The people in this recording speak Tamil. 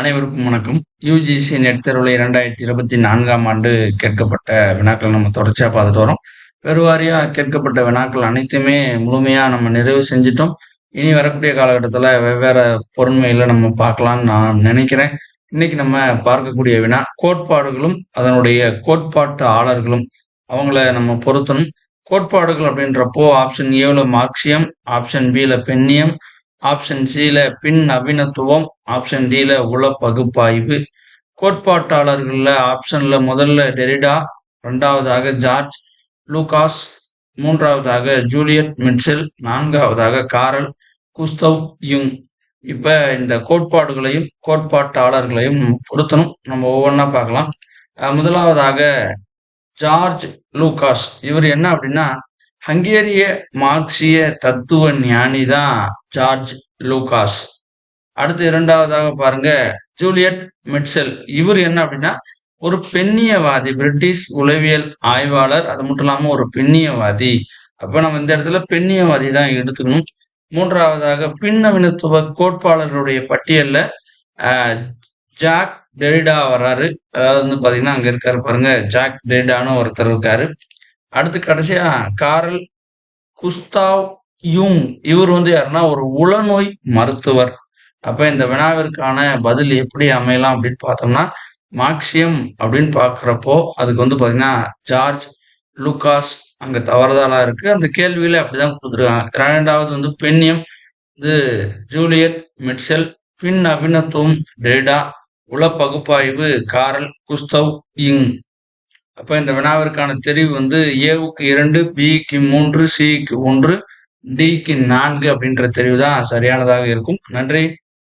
அனைவருக்கும் வணக்கம். யூஜிசி நெட் தேர்வில் இரண்டாயிரத்தி இருபத்தி நான்காம் ஆண்டு கேட்கப்பட்ட வினாக்கள் நம்ம தொடர்ச்சியாக பார்த்துட்டு வரோம். பெருவாரியாக கேட்கப்பட்ட வினாக்கள் அனைத்துமே முழுமையாக நம்ம நிறைவு செஞ்சிட்டோம். இனி வரக்கூடிய காலகட்டத்தில் வெவ்வேறு பொருண்மையில் நம்ம பார்க்கலாம்னு நான் நினைக்கிறேன். இன்னைக்கு நம்ம பார்க்கக்கூடிய வினா கோட்பாடுகளும் அதனுடைய கோட்பாட்டு ஆளர்களும் அவங்கள நம்ம பொருத்தணும். கோட்பாடுகள் அப்படின்றப்போ ஆப்ஷன் ஏவில் மார்க்சியம் ஆப்ஷன் பியில் பெண்ணியம் ஆப்ஷன் சியில பின் நவீனத்துவம் ஆப்ஷன் டில உள பகுப்பாய்வு கோட்பாட்டாளர்கள்ல ஆப்ஷன்ல முதல்ல டெரிடா இரண்டாவதாக ஜார்ஜ் லூகாஸ் மூன்றாவதாக ஜூலியட் மிட்செல் நான்காவதாக காரல் குஸ்தவ் யுங். இப்ப இந்த கோட்பாடுகளையும் கோட்பாட்டாளர்களையும் பொருத்தணும். நம்ம ஒவ்வொன்றா பார்க்கலாம். முதலாவதாக ஜார்ஜ் லூகாஸ். இவர் என்ன அப்படின்னா ஹங்கேரிய மார்க்சிய தத்துவ ஞானி தான் ஜார்ஜ் லூகாஸ். அடுத்து இரண்டாவதாக பாருங்க ஜூலியட் மிட்செல். இவர் என்ன அப்படின்னா ஒரு பெண்ணியவாதி பிரிட்டிஷ் உளவியல் ஆய்வாளர். அது மட்டும் இல்லாம ஒரு பெண்ணியவாதி. அப்ப நம்ம இந்த இடத்துல பெண்ணியவாதி தான் எடுத்துக்கணும். மூன்றாவதாக பின்னவினத்துவ கோட்பாளர்களுடைய பட்டியல்ல ஜாக் டெரிடா வர்றாரு. அதாவது வந்து பாத்தீங்கன்னா அங்க இருக்காரு பாருங்க ஜாக் டெரிடான்னு ஒருத்தர் இருக்காரு. அடுத்து கடைசியா காரல் குஸ்தாவ் யூங். இவர் வந்து யாருன்னா ஒரு உளநோய் மருத்துவர். அப்ப இந்த வினாவிற்கான பதில் எப்படி அமையலாம் அப்படின்னு பார்த்தோம்னா மார்க்சியம் அப்படின்னு பாக்குறப்போ அதுக்கு வந்து பாத்தீங்கன்னா ஜார்ஜ் லூகாஸ் அங்க தவறுதலா இருக்கு. அந்த கேள்வியில அப்படிதான் கொடுத்துருக்காங்க. இரண்டாவது வந்து பெண்ணியம் இது ஜூலியட் மிட்செல் பின் அபினத்துவம் டேடா உள பகுப்பாய்வு காரல் குஸ்தவ் இங் அப்ப இந்த வினாவிற்கான தெரிவு வந்து ஏவுக்கு இரண்டு பிக்கு மூன்று சிக்கு ஒன்று டிக்கு நான்கு அப்படின்ற தெரிவு தான் சரியானதாக இருக்கும். நன்றி.